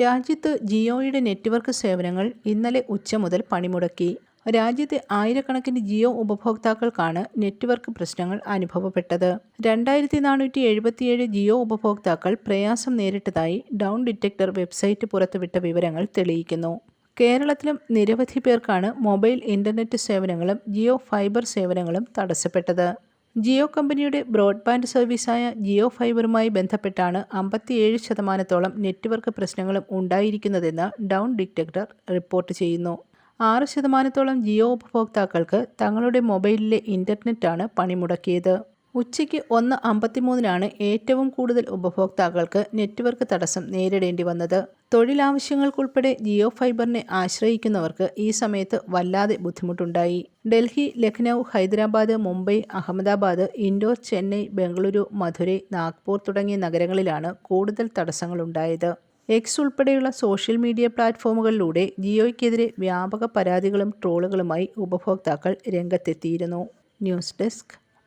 രാജ്യത്ത് ജിയോയുടെ നെറ്റ്വർക്ക് സേവനങ്ങൾ ഇന്നലെ ഉച്ച മുതൽ പണിമുടക്കി. രാജ്യത്തെ ആയിരക്കണക്കിന് ജിയോ ഉപഭോക്താക്കൾക്കാണ് നെറ്റ്വർക്ക് പ്രശ്നങ്ങൾ അനുഭവപ്പെട്ടത്. രണ്ടായിരത്തി നാനൂറ്റി എഴുപത്തിയേഴ് ജിയോ ഉപഭോക്താക്കൾ പ്രയാസം നേരിട്ടതായി ഡൗൺ ഡിറ്റക്ടർ വെബ്സൈറ്റ് പുറത്തുവിട്ട വിവരങ്ങൾ തെളിയിക്കുന്നു. കേരളത്തിലും നിരവധി പേർക്കാണ് മൊബൈൽ ഇന്റർനെറ്റ് സേവനങ്ങളും ജിയോ ഫൈബർ സേവനങ്ങളും തടസ്സപ്പെട്ടത്. ജിയോ കമ്പനിയുടെ ബ്രോഡ്ബാൻഡ് സർവീസായ ജിയോ ഫൈബറുമായി ബന്ധപ്പെട്ടാണ് അമ്പത്തിയേഴ് ശതമാനത്തോളം നെറ്റ്വർക്ക് പ്രശ്നങ്ങളും ഉണ്ടായിരിക്കുന്നതെന്ന് ഡൗൺ ഡിറ്റക്ടർ റിപ്പോർട്ട് ചെയ്യുന്നു. ആറ് ശതമാനത്തോളം ജിയോ ഉപഭോക്താക്കൾക്ക് തങ്ങളുടെ മൊബൈലിലെ ഇന്റർനെറ്റാണ് പണിമുടക്കിയത്. ഉച്ചയ്ക്ക് ഒന്ന് അമ്പത്തിമൂന്നിനാണ് ഏറ്റവും കൂടുതൽ ഉപഭോക്താക്കൾക്ക് നെറ്റ്വർക്ക് തടസ്സം നേരിടേണ്ടി വന്നത്. തൊഴിലാവശ്യങ്ങൾക്കുൾപ്പെടെ ജിയോ ഫൈബറിനെ ആശ്രയിക്കുന്നവർക്ക് ഈ സമയത്ത് വല്ലാതെ ബുദ്ധിമുട്ടുണ്ടായി. ഡൽഹി ലഖ്നൗ ഹൈദരാബാദ് മുംബൈ അഹമ്മദാബാദ് ഇൻഡോർ ചെന്നൈ ബംഗളൂരു മധുരൈ നാഗ്പൂർ തുടങ്ങിയ നഗരങ്ങളിലാണ് കൂടുതൽ തടസ്സങ്ങളുണ്ടായത്. എക്സ് ഉൾപ്പെടെയുള്ള സോഷ്യൽ മീഡിയ പ്ലാറ്റ്ഫോമുകളിലൂടെ ജിയോയ്ക്കെതിരെ വ്യാപക പരാതികളും ട്രോളുകളുമായി ഉപഭോക്താക്കൾ രംഗത്തെത്തിയിരുന്നു. News desk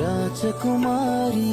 Rajakumari.